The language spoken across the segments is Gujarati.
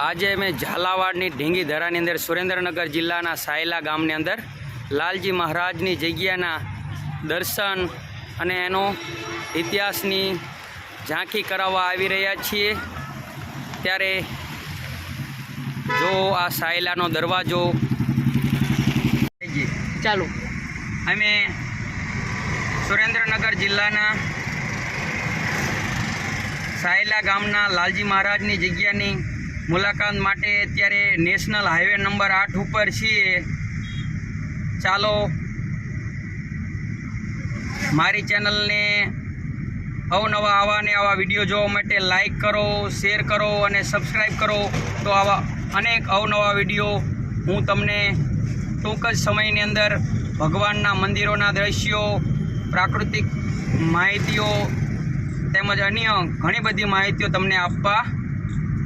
આજે અમે ઝાલાવાડની ઢીંગી ધરાની અંદર સુરેન્દ્રનગર જિલ્લાના સાયલા ગામની અંદર લાલજી મહારાજની જગ્યાના દર્શન અને એનો ઇતિહાસની ઝાંખી કરાવવા આવી રહ્યા છીએ. ત્યારે જો આ સાયલાનો દરવાજો ચાલુ. અમે સુરેન્દ્રનગર જિલ્લાના સાયલા ગામના લાલજી મહારાજની જગ્યાની મુલાકાત માટે અત્યારે નેશનલ હાઈવે નંબર આઠ ઉપર છીએ. ચાલો, મારી ચેનલને અવનવા આવા ને આવા વીડિયો જોવા માટે લાઈક કરો શેર કરો અને સબસ્ક્રાઈબ કરો. તો આવા અનેક અવનવા વીડિયો હું તમને ટૂંક જ સમયની અંદર ભગવાનના મંદિરોના દ્રશ્યો, પ્રાકૃતિક માહિતીઓ તેમજ અન્ય ઘણી બધી માહિતીઓ તમને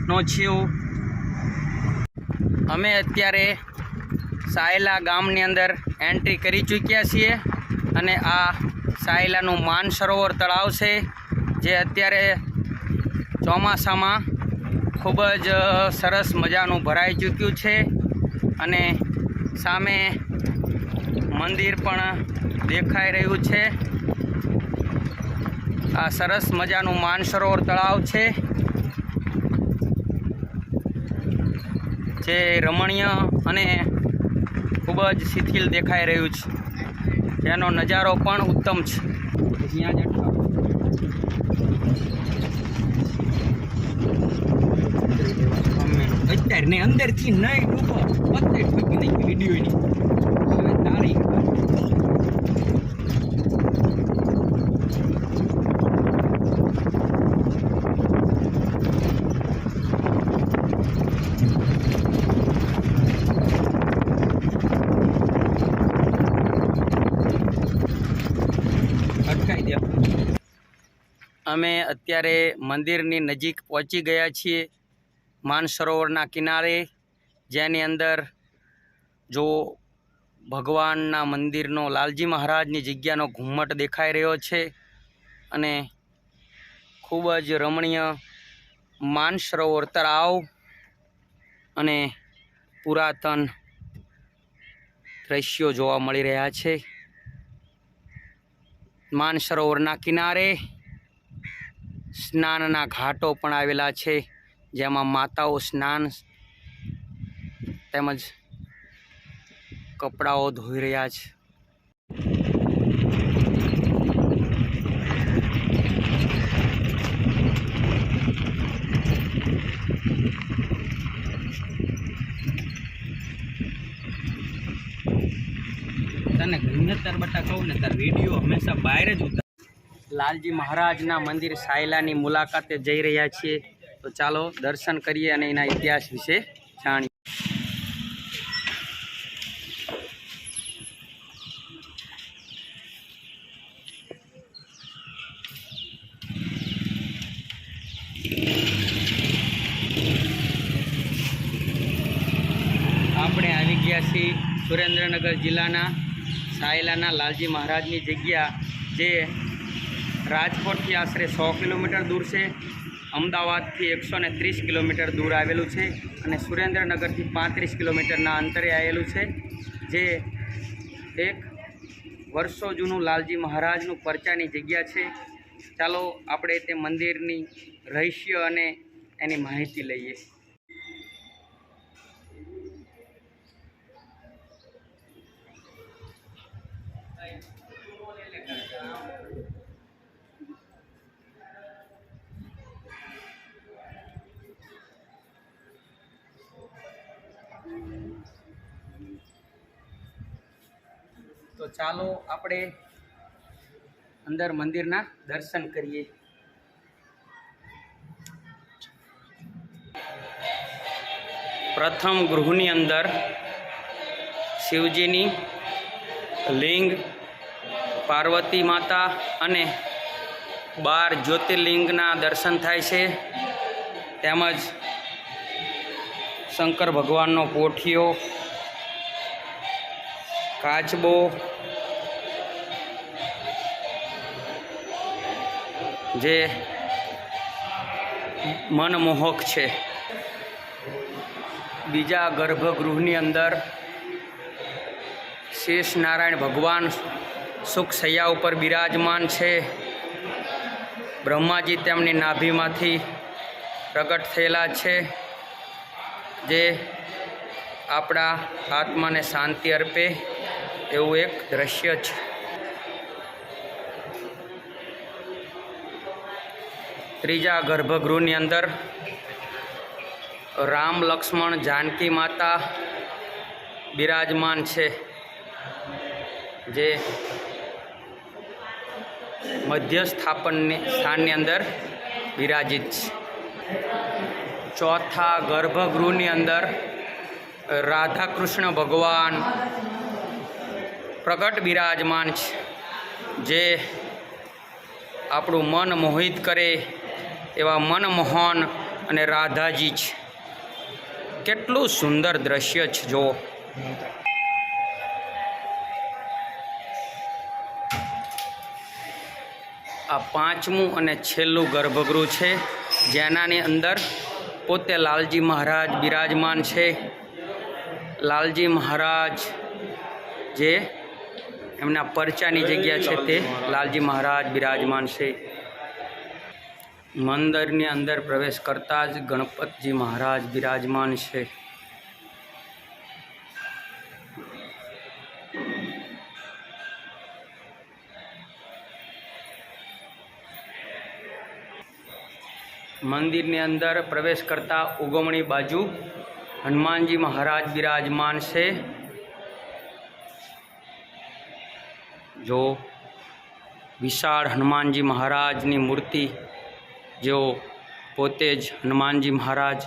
આપવાનો છું અમે અત્યારે સાયલા ગામની અંદર એન્ટ્રી કરી ચૂક્યા છીએ અને આ સાયલાનું માનસરોવર તળાવ છે, જે અત્યારે ચોમાસામાં ખૂબ જ સરસ મજાનું ભરાઈ ચૂક્યું છે અને સામે મંદિર પણ દેખાઈ રહ્યું છે. આ સરસ મજાનું માનસરોવર તળાવ છે. જે રમણીય અને ખૂબ જ શિથિલ દેખાઈ રહ્યું છે જેનો નજારો પણ ઉત્તમ છે અહીંયા જે અટકાવો. અત્યારે અંદરથી નહીં ડૂબો અત્યારે ઠોકી નાખી વિડીયોની અમે અત્યારે મંદિરની નજીક પહોંચી ગયા છીએ માનસરોવરના કિનારે, જેની અંદર જો ભગવાનના મંદિરનો લાલજી મહારાજની જગ્યાનો ઘુમ્મટ દેખાઈ રહ્યો છે અને ખૂબ જ રમણીય માનસરોવર તળાવ અને પુરાતન દ્રશ્યો જોવા મળી રહ્યા છે. માનસરોવરના કિનારે સ્નાનના ઘાટો પણ આવેલા છે, જેમાં માતાઓ સ્નાન તેમજ કપડાઓ ધોઈ રહ્યા છે. તને ગમે તાર બટા કહું ને તાર વીડિયો હંમેશા બહાર જ ઉતાર. લાલજી મહારાજના મંદિર સાયલાની મુલાકાતે જઈ રહ્યા છીએ. તો ચાલો દર્શન કરીએ અને એના ઇતિહાસ વિશે જાણીએ. આપણે આવી ગયા છીએ સુરેન્દ્રનગર જિલ્લાના સાયલાના લાલજી મહારાજની જગ્યા જે રાજકોટથી આશરે સો કિલોમીટર દૂર છે. અમદાવાદથી એકસો ને ત્રીસ કિલોમીટર દૂર આવેલું છે અને સુરેન્દ્રનગરથી પાંત્રીસ કિલોમીટરના અંતરે આવેલું છે. જે એક વર્ષો જૂનું લાલજી મહારાજનું પરચાની જગ્યા છે. ચાલો આપણે તે મંદિરની રહસ્ય અને એની માહિતી લઈએ. ચાલો આપણે અંદર મંદિરના દર્શન કરીએ. પ્રથમ ગૃહની અંદર શિવજીની લિંગ, પાર્વતી માતા અને બાર જ્યોતિર્લિંગના દર્શન થાય છે. તેમજ શંકર ભગવાનનો કોઠિયો કાચબો જે મનમોહક છે. બીજા ગર્ભગૃહની અંદર શેષ નારાયણ ભગવાન સુખ સૈયા ઉપર બિરાજમાન છે. બ્રહ્માજી તેમની નાભીમાંથી પ્રગટ થયેલા છે. જે આપણા આત્માને શાંતિ અર્પે એવું એક દ્રશ્ય છે. ત્રીજા ગર્ભગૃહની અંદર રામ લક્ષ્મણ જાનકી માતા બિરાજમાન છે, જે મધ્ય સ્થાપનની સ્થાનની અંદર બિરાજિત છે. ચોથા ગર્ભગૃહની અંદર રાધા કૃષ્ણ ભગવાન પ્રગટ બિરાજમાન છે, જે આપણું મન મોહિત કરે એવા મનમોહન અને રાધાજી છે. કેટલું સુંદર દ્રશ્ય છે જો આ પાંચમું અને છેલ્લું ગર્ભગૃહ છે, જેનાની અંદર પોતે લાલજી મહારાજ બિરાજમાન છે. લાલજી મહારાજ જે એમના પરચાની જગ્યા છે તે લાલજી મહારાજ બિરાજમાન છે. મંદિરની અંદર પ્રવેશ કરતાં જ ગણપતજી મહારાજ બિરાજમાન છે. મંદિરની અંદર પ્રવેશ કરતાં ઉગમણી બાજુ હનુમાનજી મહારાજ બિરાજમાન છે. જો વિશાળ હનુમાનજી મહારાજની મૂર્તિ જેઓ પોતે જ હનુમાનજી મહારાજ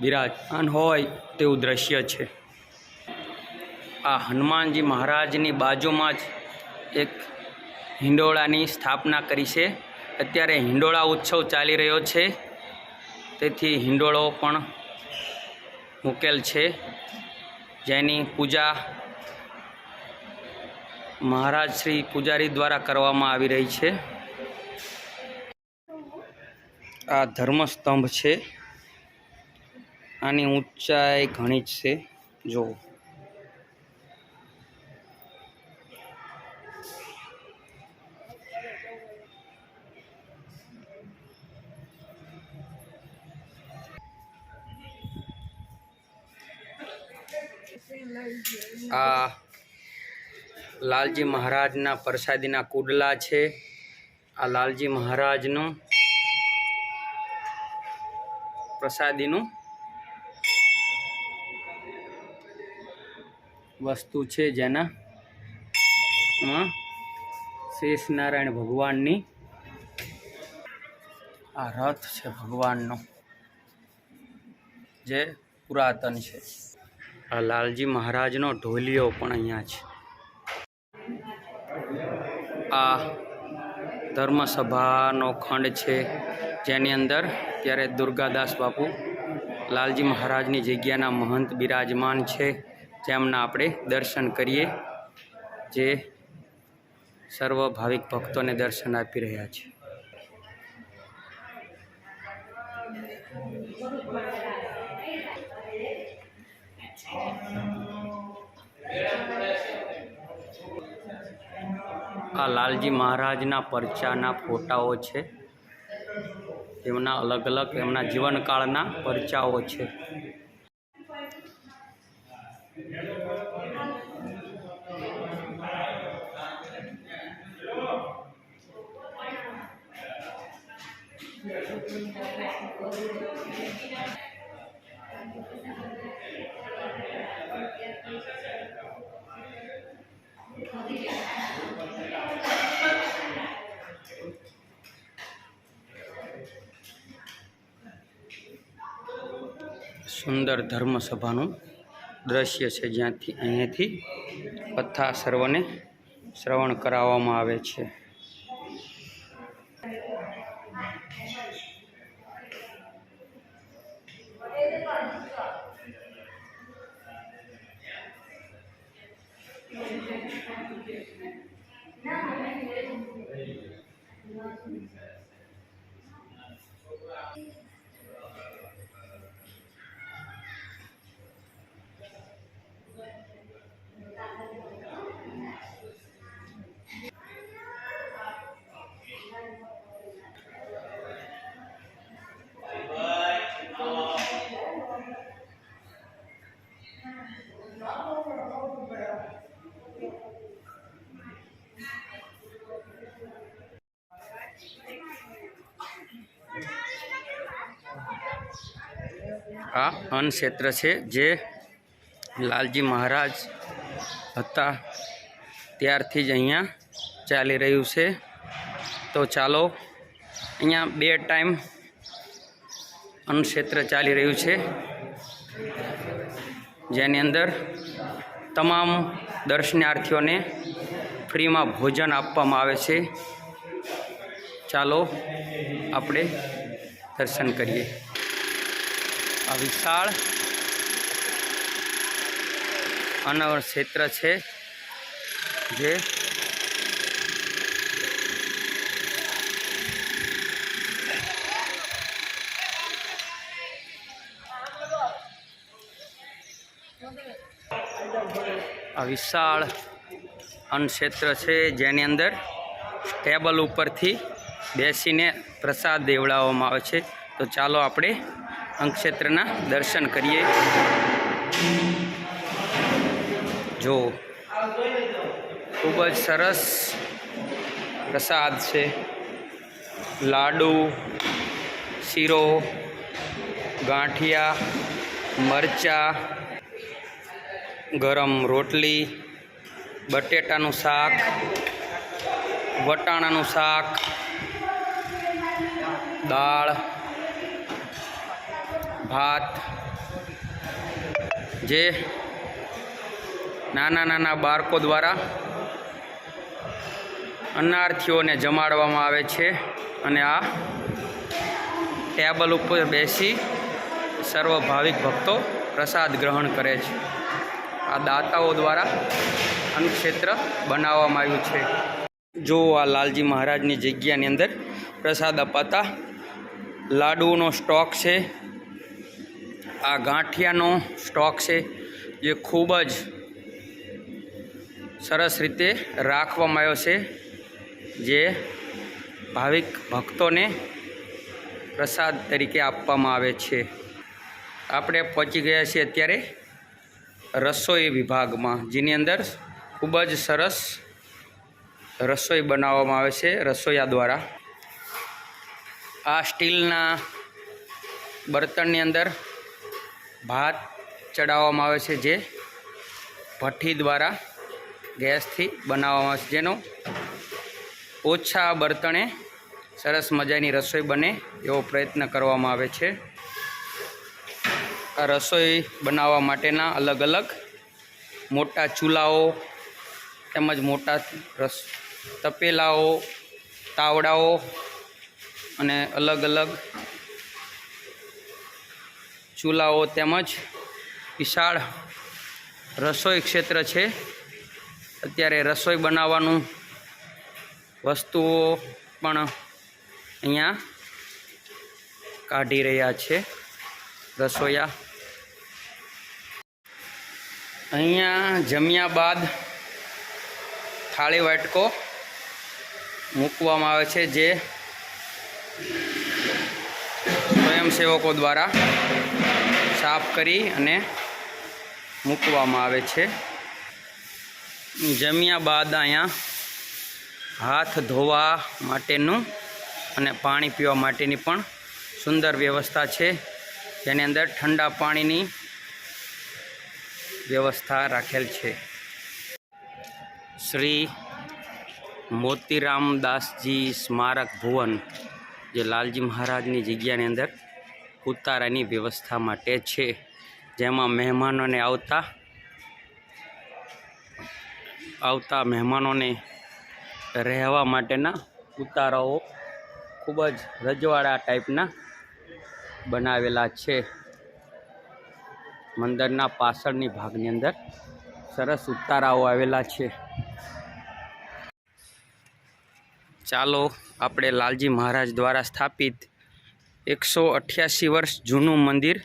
બિરાજમાન હોય તેવું દ્રશ્ય છે. આ હનુમાનજી મહારાજની બાજુમાં જ એક હિંડોળાની સ્થાપના કરી છે. અત્યારે હિંડોળા ઉત્સવ ચાલી રહ્યો છે. તેથી હિંડોળો પણ મૂકેલ છે. જેની પૂજા મહારાજ શ્રી પૂજારી દ્વારા કરવામાં આવી રહી છે. આ ધર્મસ્તંભ છે. આની ઊંચાઈ ઘણી જ છે. જો આ લાલજી મહારાજના પ્રસાદીના કુડલા છે. આ લાલજી મહારાજનું પ્રસાદીનું વસ્તુ છે જેના શેષનારાયણ નારાયણ ભગવાનની. આ રથ છે ભગવાનનો, જે પુરાતન છે. આ લાલજી મહારાજનો ઢોલિયો પણ અહીંયા છે. આ ધર્મસભાનો ખંડ છે જેની અંદર ત્યારે દુર્ગાદાસ બાપુ લાલજી મહારાજની જગ્યાના મહંત બિરાજમાન છે, જેમના આપણે દર્શન કરીએ, જે સર્વ ભાવિક ભક્તોને દર્શન આપી રહ્યા છે. આ લાલજી મહારાજના પરચાના ફોટાઓ છે. એમના અલગ અલગ એમના જીવનકાળના પરચાઓ છે. સુંદર ધર્મસભાનું દ્રશ્ય છે જ્યાંથી અહીંયાથી કથા સર્વને શ્રવણ કરાવવામાં આવે છે. આ અન્ન ક્ષેત્ર છે જે લાલજી મહારાજ હતા ત્યારથી જ અહીંયા ચાલી રહ્યું છે. તો ચાલો, અહીંયા બે ટાઈમ અન્ન ક્ષેત્ર ચાલી રહ્યું છે. જેની અંદર તમામ દર્શનાર્થીઓને ફ્રીમાં ભોજન આપવામાં આવે છે. ચાલો, આપણે દર્શન કરીએ. આ વિશાળ અનાવર ક્ષેત્ર છે, જે આ વિશાળ ક્ષેત્ર છે, જેની અંદર ટેબલ ઉપરથી બેસીને પ્રસાદ દેવડાવવામાં આવે છે. તો ચાલો આપણે અંગક્ષેત્રના દર્શન કરીએ. જો, ખૂબ જ સરસ પ્રસાદ છે. લાડુ, શીરો, ગાંઠિયા, મરચા, ગરમ રોટલી, બટેટાનું શાક, વટાણાનું શાક, દાળ ભાત, જે નાના નાના બાળકો દ્વારા અન્નાર્થીઓને જમાડવામાં આવે છે અને આ ટેબલ ઉપર બેસી સર્વ ભાવિક ભક્તો પ્રસાદ ગ્રહણ કરે છે. આ દાતાઓ દ્વારા અન્નક્ષેત્ર બનાવવામાં આવ્યું છે. જો આ લાલજી મહારાજની જગ્યાની અંદર પ્રસાદ અપાતા લાડુનો સ્ટોક છે આ ગાંઠિયાનો સ્ટોક છે, જે ખૂબ જ સરસ રીતે રાખવામાં આવ્યો છે, જે ભાવિક ભક્તોને પ્રસાદ તરીકે આપવામાં આવે છે. આપણે પહોંચી ગયા છીએ અત્યારે રસોઈ વિભાગમાં, જેની અંદર ખૂબ જ સરસ રસોઈ બનાવવામાં આવે છે, રસોઈયા દ્વારા. આ સ્ટીલના બર્તનની અંદર ભાત ચડાવવામાં આવે છે જે ભઠ્ઠી દ્વારા ગેસથી બનાવવામાં આવે છે. જેનો ઓછા બર્તણે સરસ મજાની રસોઈ બને એવો પ્રયત્ન કરવામાં આવે છે. આ રસોઈ બનાવવા માટેના અલગ અલગ મોટા ચૂલાઓ તેમજ મોટા રસ તપેલાઓ, તાવડાઓ અને અલગ અલગ ચૂલાઓ તેમજ વિશાળ રસોઈ ક્ષેત્ર છે. અત્યારે રસોઈ બનાવવાનું વસ્તુઓ પણ અહીંયા કાઢી રહ્યા છે રસોઈયા અહીંયા જમ્યા બાદ થાળી વાટકો મૂકવામાં આવે છે જે સ્વયંસેવકો દ્વારા સાફ કરી અને મૂકવામાં આવે છે. જમ્યા બાદ અહીંયા હાથ ધોવા માટેનું અને પાણી પીવા માટેની પણ સુંદર વ્યવસ્થા છે. જેની અંદર ઠંડા પાણીની વ્યવસ્થા રાખેલ છે. શ્રી મોતીરામદાસજી સ્મારક ભુવન, જે લાલજી મહારાજની જગ્યાની અંદર ઉતારાની વ્યવસ્થા માટે છે. જેમાં મહેમાનોને આવતા આવતા મહેમાનોને રહેવા માટેના ઉતારાઓ ખૂબ જ રજવાડા ટાઈપના બનાવેલા છે. મંદિરના પાછળની ભાગની અંદર સરસ ઉતારાઓ આવેલા છે. ચાલો, આપણે લાલજી મહારાજ દ્વારા સ્થાપિત એકસો અઠ્યાસી વર્ષ જૂનું મંદિર,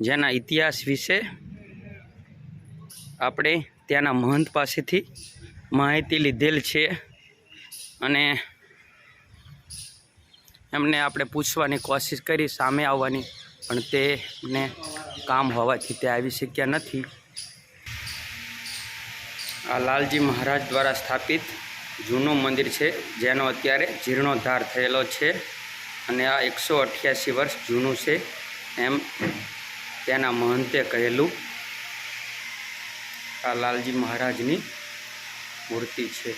જેના ઇતિહાસ વિશે આપણે ત્યાંના મહંત પાસેથી માહિતી લીધેલ છે અને એમને આપણે પૂછવાની કોશિશ કરી સામે આવવાની, પણ તેને કામ હોવાથી તે આવી શક્યા નથી. આ લાલજી મહારાજ દ્વારા સ્થાપિત જૂનું મંદિર છે, જેનો અત્યારે જીર્ણોદ્ધાર થયેલો છે. અને આ એકસો અઠ્યાસી વર્ષ જૂનું છે. એમ તેના મહંતે કહેલું આ લાલજી મહારાજની મૂર્તિ છે.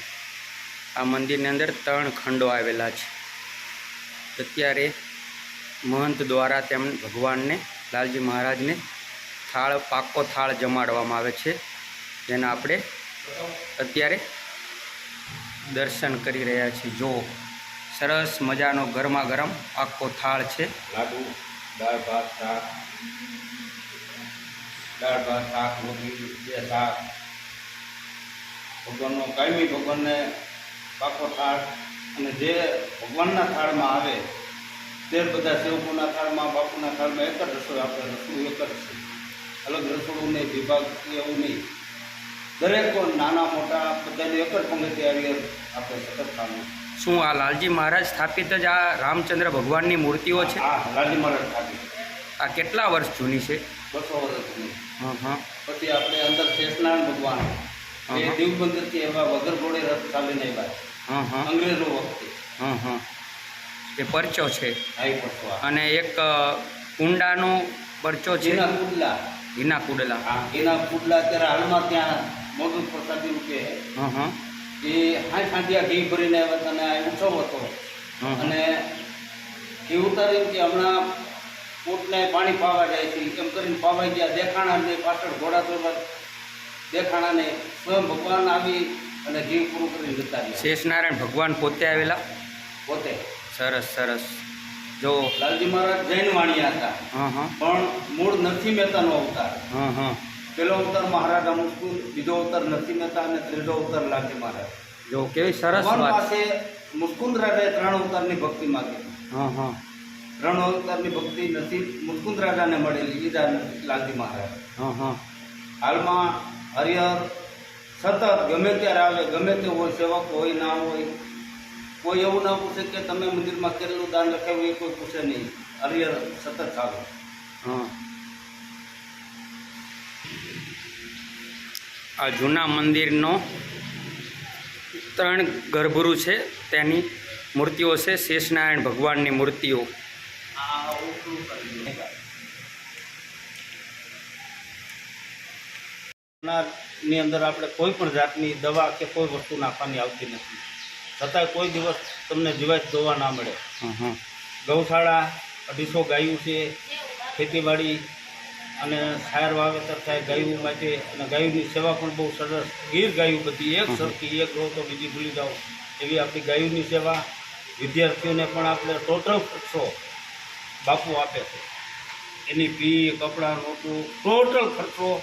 આ મંદિરની અંદર ત્રણ ખંડો આવેલા છે. અત્યારે મહંત દ્વારા તેમ ભગવાનને, લાલજી મહારાજને થાળ પાકો થાળ જમાડવામાં આવે છે. જેના આપણે અત્યારે દર્શન કરી રહ્યા છીએ. જો સરસ મજાનો ગરમા ગરમ આખો થાળ છે. લાડુ, દાળ, ભાત, શાક. દાળ, ભાત, શાક, રોટલી, બે શાક. ભગવાનનો કાયમી ભગવાનને પાકો થાળ અને જે ભગવાનના થાળમાં આવે, તે બધા સેવકોના થાળમાં, બાપુના થાળમાં એક જ રસોઈ આપણે રસોડું એક જ છે અલગ રસોડું નહીં, વિભાગ એવું નહીં. દરેક નાના મોટા બધાને એક જ પંગતિ આવી આપણે સતત ખાવાનું શું આ લાલજી મહારાજ સ્થાપિત જ આ રામચંદ્ર ભગવાનની મૂર્તિઓ છે? હા લાલી મહારાજ ખાધી આ કેટલા વર્ષ જૂની છે? બસો વર્ષ જૂની. હં હં. પછી આપણે અંદર શેષનારાયણ ભગવાન. એ એવા વગર ઘોડે રથ ચાલીને આવ્યા. હં હં. અંગ્રેજો વખતે. હં હં. એ પરચો છે. અને એક કુંડાનો પરચો છે. કુડલા. ઘીના કુડલા. હા કુડલા અત્યારે હાલમાં ત્યાં મોટું પ્રસાદી રૂપે હં હં. એ હાથ સાંટિયા ઘી ભરીને અને ઉત્સવ હતો. અને ઘી ઉતારીને કે હમણાં ઊંટને પાણી પાવા જાય છે. એમ કરીને પાવાઈ ગયા. દેખાણા ને પાછળ ઘોડા દોરવા દેખાણા ને સ્વયં ભગવાન આવી અને ઘી પૂરું કરીને જતા શેષનારાયણ ભગવાન પોતે આવેલા? પોતે. સરસ સરસ. જો. લાલજી મહારાજ જૈન વાણિયા હતા. હં હં પણ મૂળ નથી મહેતાનો અવતાર. હં હં પેલો અવતાર મહારાજા મુસ્કુલ બીજો અવતાર નથી મહેતા અને ત્રીજો અવતાર લાલજી મહારાજ. જો કેવી સરસ વાત. પાસે મુસ્કુંદ રાજાએ ત્રણ અવતારની ભક્તિ માગી. હં હં. ત્રણ અવતારની ભક્તિ નથી મુસ્કુંદ રાજાને મળેલી એ લાલજી મહારાજ. હં હં. હાલમાં હરિહર સતત ગમે ત્યારે આવે ગમે તે હોય સેવક હોય ના હોય કોઈ એવું ના પૂછે કે તમે મંદિરમાં કેટલું દાન લખાવ્યું એ કોઈ પૂછે નહીં. હરિહર સતત ચાલે. હં. આ જૂના મંદિરનો ત્રણ ગર્ભગૃહ છે તેની મૂર્તિઓ છે શેષનારાયણ ભગવાનની મૂર્તિઓ. ની અંદર આપણે કોઈ પણ જાતની દવા કે કોઈ વસ્તુ નાખવાની આવતી નથી છતાંય કોઈ દિવસ તમને જીવાત જોવા ના મળે ગૌશાળા અઢીસો ગાયું છે ખેતીવાડી અને સાયર વાવેતર થાય ગાયું માટે અને ગાયોની સેવા પણ બહુ સરસ. ગીર ગાયું બધી એક સરખી એક રહો તો બીજી ભૂલી જાઓ. એવી આપણી ગાયોની સેવા. વિદ્યાર્થીઓને પણ આપણે ટોટલ ખર્ચો બાપુ આપે છે. એની ફી કપડાં નોટું ટોટલ ખર્ચો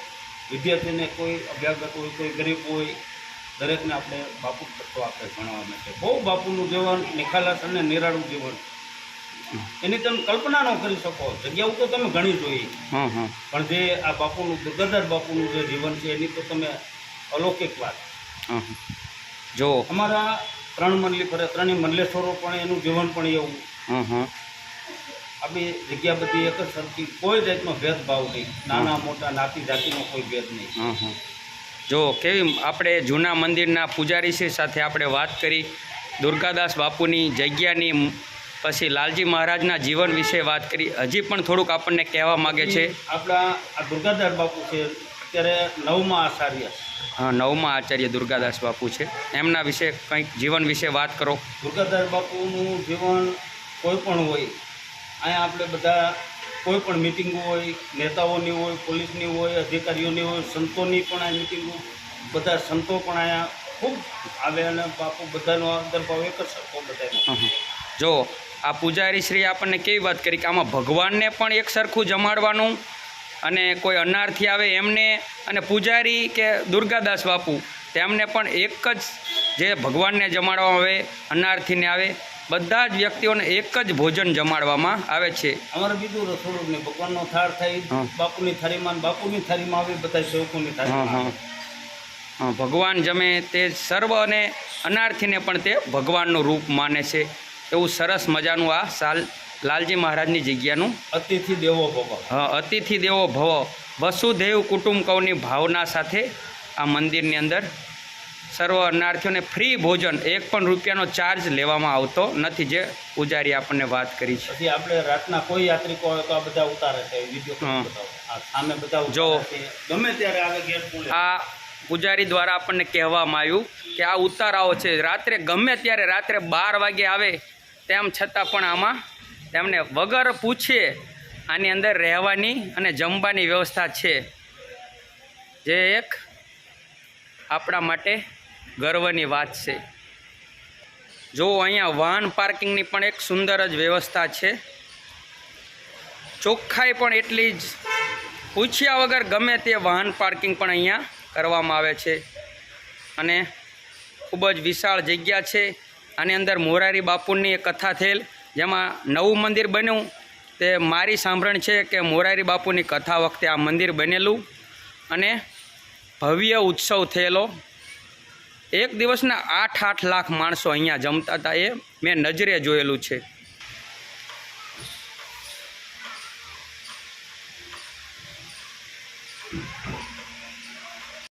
વિદ્યાર્થીને કોઈ અભ્યાગત હોય કોઈ ગરીબ હોય દરેકને આપણે બાપુ ખર્ચો આપે ભણવા માટે. બહુ બાપુનું જીવન નિખાલસ અને નિરાળું જીવન એની તમે કલ્પના ન કરી શકો. જગ્યાઓ તો તમે ઘણી જોઈ. હં હં પણ જે આ બાપુનું દુર્ગાદાસ બાપુનું જે જીવન છે એની તો તમે અલૌકિક વાત. જો. અમારા ત્રણ મંડલી ફરે ત્રણેય મંડલેશ્વરો પણ એનું જીવન પણ એવું. હં હં આપણી જગ્યા બધી એક જ સરખી કોઈ જાતનો ભેદભાવ નહીં. નાના મોટા નાતી જાતિનો કોઈ ભેદ નહીં. હં હં. જો કેવી આપણે જૂના મંદિરના પૂજારીશ્રી સાથે આપણે વાત કરી. દુર્ગાદાસ બાપુની જગ્યાની પછી લાલજી મહારાજના જીવન વિશે વાત કરી. હજી પણ થોડુંક આપણને કહેવા માગે છે. આપણા આ દુર્ગાદાસ બાપુ છે. અત્યારે નવમા આચાર્ય હા નવમા આચાર્ય દુર્ગાદાસ બાપુ છે. એમના વિશે કંઈક જીવન વિશે વાત કરો. દુર્ગાદાસ બાપુનું જીવન કોઈ પણ હોય અહીંયા આપણે બધા કોઈ પણ મિટિંગો હોય નેતાઓની હોય પોલીસની હોય અધિકારીઓની હોય સંતોની પણ આ મિટિંગો બધા સંતો પણ અહીંયા ખૂબ આવે અને બાપુ બધાનો આદરભાવ એક જ સરખો બધાનો. જો આ પૂજારીશ્રીએ આપણને કેવી વાત કરી કે આમાં ભગવાનને પણ એક સરખું જમાડવાનું અને કોઈ અનારથી આવે એમને અને પૂજારી કે દુર્ગાદાસ બાપુ તેમને પણ એક જ જે ભગવાનને જમાડવામાં આવે અનારથીને આવે બધા જ વ્યક્તિઓને એક જ ભોજન જમાડવામાં આવે છે. અમારે બીજું રસોડું ને ભગવાનનો થાળ થાય બાપુની થાળીમાં બાપુની થાળીમાં આવે બધા સેવકોની થાળી હા. હં ભગવાન જમે તે સર્વ અને અનાર્થીને પણ તે ભગવાનનું રૂપ માને છે. એવું સરસ મજાનું આ સાલ લાલજી મહારાજની જગ્યાનું. અતિથિ દેવો ભવ. હા અતિથિ દેવો ભવ. વસુદેવ કુટુંબકવની ભાવના સાથે આ મંદિરની અંદર સર્વ અનાર્થીઓને ફ્રી ભોજન એક પણ રૂપિયાનો ચાર્જ લેવામાં આવતો નથી જે પૂજારી આપણને વાત કરી છે. આપણે રાતના કોઈ યાત્રિકો આવે તો આ બધા ઉતારે છે જો. ગમે ત્યારે આવે ગેટ આ પૂજારી દ્વારા આપણને કહેવામાં આવ્યું કે આ ઉતારાઓ છે. રાત્રે ગમે ત્યારે રાત્રે બાર વાગે આવે તેમ છતાં પણ આમાં તેમને વગર પૂછે આની અંદર રહેવાની અને જમવાની વ્યવસ્થા છે. જે એક આપણા માટે ગર્વની વાત છે. જો અહીંયા વાહન પાર્કિંગની પણ એક સુંદર જ વ્યવસ્થા છે. ચોખ્ખાઈ પણ એટલી જ. પૂછ્યા વગર ગમે તે વાહન પાર્કિંગ પણ અહીંયા કરવામાં આવે છે. અને ખૂબ જ વિશાળ જગ્યા છે. આની અંદર મોરારી બાપુની એક કથા થયેલ, જેમાં નવું મંદિર બન્યું. તે મારી સાંભળણ છે કે મોરારી બાપુની કથા વખતે આ મંદિર બનેલું અને ભવ્ય ઉત્સવ થયેલો. એક દિવસના આઠ આઠ લાખ માણસો અહીંયા જમતા હતા એ મેં નજરે જોયેલું છે.